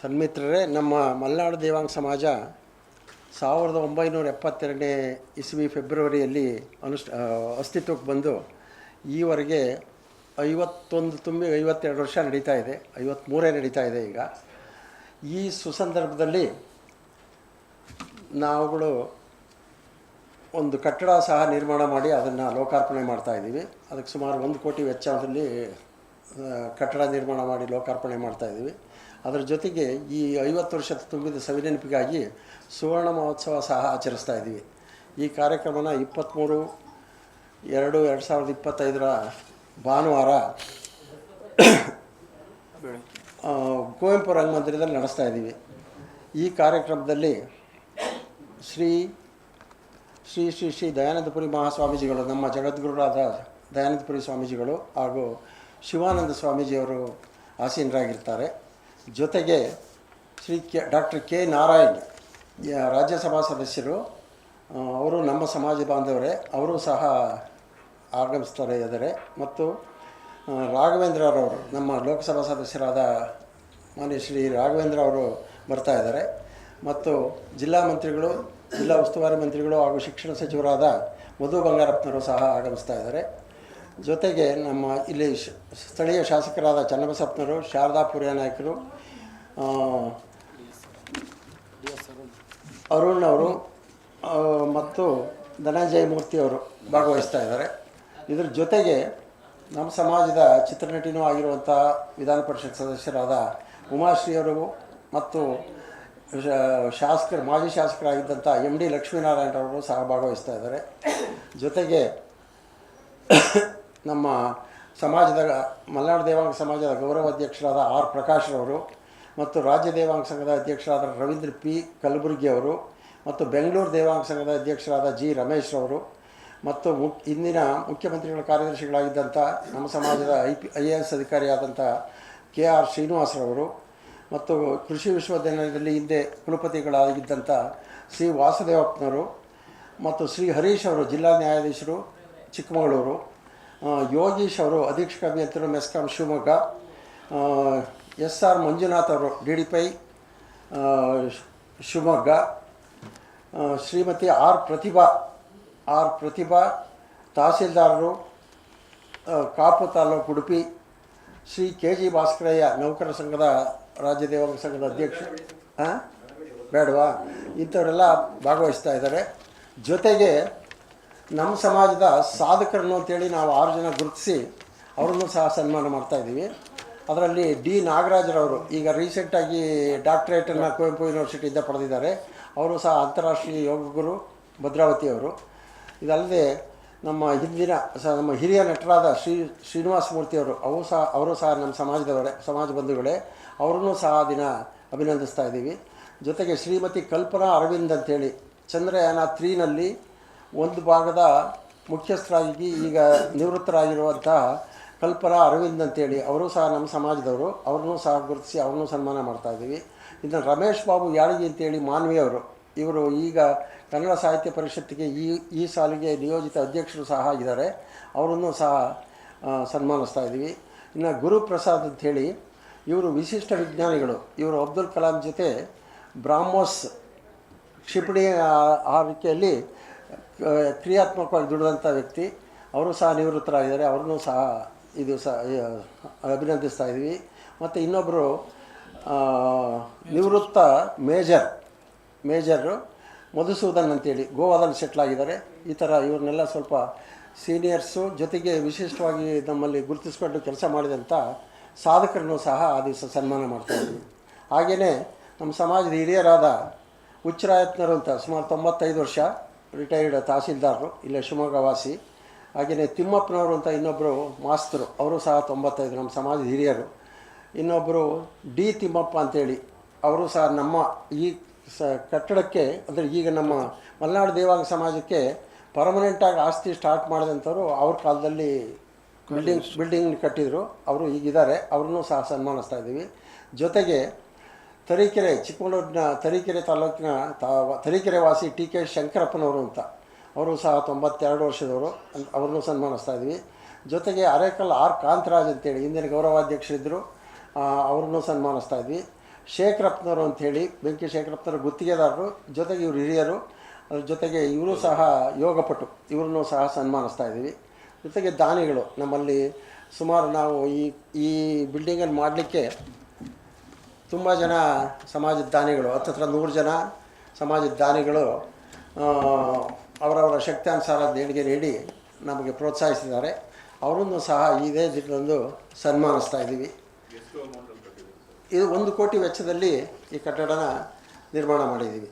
ಸನ್ಮಿತ್ರರೇ, ನಮ್ಮ ಮಲೆನಾಡು ದೇವಾಂಗ ಸಮಾಜ ಸಾವಿರದ ಒಂಬೈನೂರ ಎಪ್ಪತ್ತೆರಡನೇ ಇಸ್ವಿ ಫೆಬ್ರವರಿಯಲ್ಲಿ ಅನುಷ್ಠ ಅಸ್ತಿತ್ವಕ್ಕೆ ಬಂದು ಈವರೆಗೆ ಐವತ್ತೊಂದು ತುಂಬಿ ಐವತ್ತೆರಡು ವರ್ಷ ನಡೀತಾ ಇದೆ ಐವತ್ತ್ಮೂರೇ ನಡೀತಾ ಇದೆ ಈಗ. ಈ ಸುಸಂದರ್ಭದಲ್ಲಿ ನಾವುಗಳು ಒಂದು ಕಟ್ಟಡ ಸಹ ನಿರ್ಮಾಣ ಮಾಡಿ ಅದನ್ನು ಲೋಕಾರ್ಪಣೆ ಮಾಡ್ತಾ ಇದ್ದೀವಿ. ಅದಕ್ಕೆ ಸುಮಾರು ಒಂದು ಕೋಟಿ ವೆಚ್ಚದಲ್ಲಿ ಕಟ್ಟಡ ನಿರ್ಮಾಣ ಮಾಡಿ ಲೋಕಾರ್ಪಣೆ ಮಾಡ್ತಾ ಇದ್ದೀವಿ. ಅದರ ಜೊತೆಗೆ ಈ ಐವತ್ತು ವರ್ಷ ತುಂಬಿದ ಸವಿನೆನಪಿಗಾಗಿ ಸುವರ್ಣ ಮಹೋತ್ಸವ ಸಹ ಆಚರಿಸ್ತಾ ಇದ್ದೀವಿ. ಈ ಕಾರ್ಯಕ್ರಮನ ಇಪ್ಪತ್ತ್ಮೂರು ಎರಡು ಎರಡು ಸಾವಿರದ ಇಪ್ಪತ್ತೈದರ ಭಾನುವಾರ ಕುವೆಂಪು ರಂಗಮಂದಿರದಲ್ಲಿ ನಡೆಸ್ತಾ ಇದ್ದೀವಿ. ಈ ಕಾರ್ಯಕ್ರಮದಲ್ಲಿ ಶ್ರೀ ಶ್ರೀ ಶ್ರೀ ಶ್ರೀ ದಯಾನಂದಪುರಿ ಮಹಾಸ್ವಾಮೀಜಿಗಳು, ನಮ್ಮ ಜಗದ್ಗುರುರಾದ ದಯಾನಂದಪುರಿ ಸ್ವಾಮೀಜಿಗಳು ಹಾಗೂ ಶಿವಾನಂದ ಸ್ವಾಮೀಜಿಯವರು ಆಸೀನರಾಗಿರ್ತಾರೆ. ಜೊತೆಗೆ Shri K, doctor K Narayan Rajya Sabha ಸದಸ್ಯರು ಅವರು ನಮ್ಮ ಸಮಾಜ ಬಾಂಧವರೇ, ಅವರು ಸಹ ಆಗಮಿಸ್ತಾರೆ ಇದ್ದಾರೆ ಮತ್ತು ರಾಘವೇಂದ್ರ ರಾಘವೇಂದ್ರರವರು, ನಮ್ಮ ಲೋಕಸಭಾ ಸದಸ್ಯರಾದ ಮಾನ್ಯ ಶ್ರೀ ರಾಘವೇಂದ್ರ ಅವರು ಬರ್ತಾ ಇದ್ದಾರೆ. ಮತ್ತು ಜಿಲ್ಲಾ ಮಂತ್ರಿಗಳು, ಜಿಲ್ಲಾ ಉಸ್ತುವಾರಿ ಮಂತ್ರಿಗಳು ಹಾಗೂ ಶಿಕ್ಷಣ ಸಚಿವರಾದ ಮಧು ಬಂಗಾರಪ್ಪನವರು ಸಹ ಆಗಮಿಸ್ತಾ ಇದ್ದಾರೆ. ಜೊತೆಗೆ ನಮ್ಮ ಇಲ್ಲಿ ಸ್ಥಳೀಯ ಶಾಸಕರಾದ ಚನ್ನಬಸಪ್ಪನವರು, ಶಾರದಾ ಪುರಿಯ ನಾಯಕರು ಅರುಣ್ ಅವರು ಮತ್ತು ಧನಂಜಯ ಮೂರ್ತಿ ಅವರು ಭಾಗವಹಿಸ್ತಾ ಇದ್ದಾರೆ. ಇದ್ರ ಜೊತೆಗೆ ನಮ್ಮ ಸಮಾಜದ ಚಿತ್ರನಟಿನೂ ಆಗಿರುವಂಥ ವಿಧಾನ ಪರಿಷತ್ ಸದಸ್ಯರಾದ ಉಮಾಶ್ರೀಯವರು ಮತ್ತು ಶಾ- ಶಾಸಕರು, ಮಾಜಿ ಶಾಸಕರಾಗಿದ್ದಂಥ ಎಂ ಡಿ ಲಕ್ಷ್ಮೀನಾರಾಯಣರವರು ಸಹ ಭಾಗವಹಿಸ್ತಾ ಇದ್ದಾರೆ. ಜೊತೆಗೆ ನಮ್ಮ ಸಮಾಜದ, ಮಲೆನಾಡು ದೇವಾಂಗ ಸಮಾಜದ ಗೌರವ ಅಧ್ಯಕ್ಷರಾದ ಆರ್ ಪ್ರಕಾಶ್ರವರು ಮತ್ತು ರಾಜ್ಯ ದೇವಾಂಗ ಸಂಘದ ಅಧ್ಯಕ್ಷರಾದ ರವೀಂದ್ರ ಪಿ. ಕಲಬುರ್ಗಿ ಅವರು ಮತ್ತು ಬೆಂಗಳೂರು ದೇವಾಂಗ ಸಂಘದ ಅಧ್ಯಕ್ಷರಾದ ಜಿ. ರಮೇಶ್ ಅವರು ಮತ್ತು ಮುಕ್ ಇಂದಿನ ಮುಖ್ಯಮಂತ್ರಿಗಳ ಕಾರ್ಯದರ್ಶಿಗಳಾಗಿದ್ದಂಥ ನಮ್ಮ ಸಮಾಜದ I P, I A S ಅಧಿಕಾರಿಯಾದಂಥ K. R. ಶ್ರೀನಿವಾಸರವರು ಮತ್ತು ಕೃಷಿ ವಿಶ್ವವಿದ್ಯಾಲಯದಲ್ಲಿ ಹಿಂದೆ ಕುಲಪತಿಗಳಾಗಿದ್ದಂಥ ಶ್ರೀ ವಾಸುದೇವಪ್ಪನವರು ಮತ್ತು ಶ್ರೀ ಹರೀಶ್ ಅವರು ಜಿಲ್ಲಾ ನ್ಯಾಯಾಧೀಶರು, ಚಿಕ್ಕಮಗಳೂರು ಯೋಗೀಶ್ ಅವರು ಅಧೀಕ್ಷಕ ಅಭಿಯಂತರು ಮೆಸ್ಕಾಂ ಶಿವಮೊಗ್ಗ ಎಸ್ ಆರ್ ಮಂಜುನಾಥ್ ಅವರು, D D P I Shivamogga Shrimati R Pratibha R Pratibha ತಹಸೀಲ್ದಾರರು Kapu taluk Udupi, Shri K G Bhaskaraiah ನೌಕರ ಸಂಘದ, ರಾಜ್ಯ ದೇವಾಂಗ ಸಂಘದ ಅಧ್ಯಕ್ಷ ಹಾಂ ಬೇಡವಾ? ಇಂಥವರೆಲ್ಲ ಭಾಗವಹಿಸ್ತಾ ಇದ್ದಾರೆ. ಜೊತೆಗೆ ನಮ್ಮ ಸಮಾಜದ ಸಾಧಕರನ್ನು ಅಂತೇಳಿ ನಾವು ಆರು ಜನ ಗುರುತಿಸಿ ಅವರನ್ನು ಸಹ ಸನ್ಮಾನ ಮಾಡ್ತಾ ಇದ್ದೀವಿ. ಅದರಲ್ಲಿ ಡಿ ನಾಗರಾಜರವರು ಈಗ ರೀಸೆಂಟಾಗಿ ಡಾಕ್ಟ್ರೇಟನ್ನು ಕುವೆಂಪು ಯೂನಿವರ್ಸಿಟಿಯಿಂದ ಪಡೆದಿದ್ದಾರೆ. ಅವರು ಸಹ ಅಂತಾರಾಷ್ಟ್ರೀಯ ಯೋಗ ಗುರು ಭದ್ರಾವತಿಯವರು ಇದಲ್ಲದೆ ನಮ್ಮ ಹಿಂದಿನ ಸಹ ನಮ್ಮ ಹಿರಿಯ ನಟರಾದ ಶ್ರೀ ಶ್ರೀನಿವಾಸ ಮೂರ್ತಿಯವರು ಅವರು ಸಹ ಅವರು ಸಹ ನಮ್ಮ ಸಮಾಜದವರೇ, ಸಮಾಜ ಬಂಧುಗಳೇ. ಅವರನ್ನು ಸಹ ದಿನ ಅಭಿನಂದಿಸ್ತಾ ಇದ್ದೀವಿ. ಜೊತೆಗೆ ಶ್ರೀಮತಿ ಕಲ್ಪನಾ ಅರವಿಂದ್ ಅಂತೇಳಿ ಚಂದ್ರಯಾನ ತ್ರೀನಲ್ಲಿ ಒಂದು ಭಾಗದ ಮುಖ್ಯಸ್ಥರಾಗಿ ಈಗ ನಿವೃತ್ತರಾಗಿರುವಂತಹ ಕಲ್ಪನಾ ಅರವಿಂದ್ ಅಂತೇಳಿ, ಅವರು ಸಹ ನಮ್ಮ ಸಮಾಜದವರು. ಅವ್ರನ್ನೂ ಸಹ ಗುರುತಿಸಿ ಅವ್ರನ್ನೂ ಸನ್ಮಾನ ಮಾಡ್ತಾ ಇದ್ದೀವಿ. ಇನ್ನು ರಮೇಶ್ ಬಾಬು ಯಾಳಿಗಿ ಅಂತೇಳಿ ಮಾನ್ವಿಯವರು ಇವರು ಈಗ ಕನ್ನಡ ಸಾಹಿತ್ಯ ಪರಿಷತ್ತಿಗೆ ಈ ಈ ಸಾಲಿಗೆ ನಿಯೋಜಿತ ಅಧ್ಯಕ್ಷರು ಸಹ ಇದ್ದಾರೆ ಅವರನ್ನು ಸಹ ಸನ್ಮಾನಿಸ್ತಾ ಇದ್ದೀವಿ. ಇನ್ನು ಗುರುಪ್ರಸಾದ್ ಅಂಥೇಳಿ ಇವರು ವಿಶಿಷ್ಟ ವಿಜ್ಞಾನಿಗಳು. ಇವರು ಅಬ್ದುಲ್ ಕಲಾಂ ಜೊತೆ ಬ್ರಾಹ್ಮೋಸ್ ಕ್ಷಿಪಣಿ ಆರೈಕೆಯಲ್ಲಿ ಕ್ರಿಯಾತ್ಮಕವಾಗಿ ದುಡಿದಂಥ ವ್ಯಕ್ತಿ. ಅವರು ಸಹ ನಿವೃತ್ತರಾಗಿದ್ದಾರೆ. ಅವ್ರನ್ನೂ ಸಹ ಇದು ಸ ಅಭಿನಂದಿಸ್ತಾ ಇದ್ದೀವಿ ಮತ್ತು ಇನ್ನೊಬ್ಬರು ನಿವೃತ್ತ ಮೇಜರ್, ಮೇಜರು ಮಧುಸೂದನ್ ಅಂತೇಳಿ, ಗೋವಾದಲ್ಲಿ ಸೆಟ್ಲ್ ಆಗಿದ್ದಾರೆ. ಈ ಥರ ಇವ್ರನ್ನೆಲ್ಲ ಸ್ವಲ್ಪ ಸೀನಿಯರ್ಸು ಜೊತೆಗೆ ವಿಶಿಷ್ಟವಾಗಿ ನಮ್ಮಲ್ಲಿ ಗುರುತಿಸ್ಕೊಂಡು ಕೆಲಸ ಮಾಡಿದಂಥ ಸಾಧಕರನ್ನು ಸಹ ಆ ದಿವಸ ಸನ್ಮಾನ ಮಾಡ್ತಾಯಿದ್ವಿ ಹಾಗೆಯೇ ನಮ್ಮ ಸಮಾಜದ ಹಿರಿಯರಾದ ಹುಚ್ಚರಾಯತ್ನರು ಅಂತ ಸುಮಾರು ತೊಂಬತ್ತೈದು ವರ್ಷ ರಿಟೈರ್ಡ್ ತಹಸೀಲ್ದಾರರು ಇಲ್ಲೇ ಶಿವಮೊಗ್ಗ ವಾಸಿ ಹಾಗೆಯೇ ತಿಮ್ಮಪ್ಪನವರು ಅಂತ ಇನ್ನೊಬ್ಬರು ಮಾಸ್ತರು, ಅವರು ಸಹ ತೊಂಬತ್ತೈದು ನಮ್ಮ ಸಮಾಜದ ಹಿರಿಯರು. ಇನ್ನೊಬ್ಬರು ಡಿ ತಿಮ್ಮಪ್ಪ ಅಂತೇಳಿ, ಅವರು ಸಹ ನಮ್ಮ ಈ ಸ ಕಟ್ಟಡಕ್ಕೆ, ಅಂದರೆ ಈಗ ನಮ್ಮ ಮಲೆನಾಡು ದೇವಾಂಗ ಸಮಾಜಕ್ಕೆ ಪರ್ಮನೆಂಟಾಗಿ ಆಸ್ತಿ ಸ್ಟಾರ್ಟ್ ಮಾಡಿದಂಥವ್ರು ಅವ್ರ ಕಾಲದಲ್ಲಿ ಬಿಲ್ಡಿಂಗ್ ಬಿಲ್ಡಿಂಗ್ ಕಟ್ಟಿದರು. ಅವರು ಈಗಿದ್ದಾರೆ, ಅವ್ರನ್ನೂ ಸಹ ಸನ್ಮಾನಿಸ್ತಾ ಇದ್ದೀವಿ. ಜೊತೆಗೆ ತರೀಕೆರೆ, ಚಿಕ್ಕಮಗಳೂರಿನ ತರೀಕೆರೆ ತಾಲೂಕಿನ ತರೀಕೆರೆ ವಾಸಿ ಟಿ ಕೆ ಶಂಕರಪ್ಪನವರು ಅಂತ. ಅವರು ಸಹ ತೊಂಬತ್ತೆರಡು ವರ್ಷದವರು. ಅವ್ರನ್ನೂ ಸನ್ಮಾನಿಸ್ತಾ ಇದ್ವಿ. ಜೊತೆಗೆ ಅರೇಕಲ್ ಆರ್ ಕಾಂತರಾಜ್ ಅಂತೇಳಿ, ಹಿಂದಿನ ಗೌರವಾಧ್ಯಕ್ಷರಿದ್ದರು ಅವ್ರನ್ನೂ ಸನ್ಮಾನಿಸ್ತಾ ಇದ್ವಿ. ಶೇಖರಪ್ಪನವರು ಅಂಥೇಳಿ ಬೆಂಕಿ ಶೇಖರಪ್ಪನವರು ಗುತ್ತಿಗೆದಾರರು, ಜೊತೆಗೆ ಇವರು ಹಿರಿಯರು ಅದ್ರ ಜೊತೆಗೆ ಇವರು ಸಹ ಯೋಗಪಟು, ಇವ್ರನ್ನೂ ಸಹ ಸನ್ಮಾನಿಸ್ತಾ ಇದ್ದೀವಿ ಜೊತೆಗೆ ದಾನಿಗಳು, ನಮ್ಮಲ್ಲಿ ಸುಮಾರು ನಾವು ಈ ಈ ಬಿಲ್ಡಿಂಗನ್ನು ಮಾಡಲಿಕ್ಕೆ ತುಂಬ ಜನ ಸಮಾಜದ ದಾನಿಗಳು, ಹತ್ತತ್ರ ನೂರು ಜನ ಸಮಾಜದ ದಾನಿಗಳು ಅವರವರ ಶಕ್ತಿಯಾನುಸಾರ ದೇಣಿಗೆ ನೀಡಿ ನಮಗೆ ಪ್ರೋತ್ಸಾಹಿಸಿದ್ದಾರೆ. ಅವರನ್ನು ಸಹ ಇದೇ ದಿನದಂದು ಸನ್ಮಾನಿಸ್ತಾ ಇದ್ದೀವಿ. ಇದು ಒಂದು ಕೋಟಿ ವೆಚ್ಚದಲ್ಲಿ ಈ ಕಟ್ಟಡನ ನಿರ್ಮಾಣ ಮಾಡಿದ್ದೀವಿ.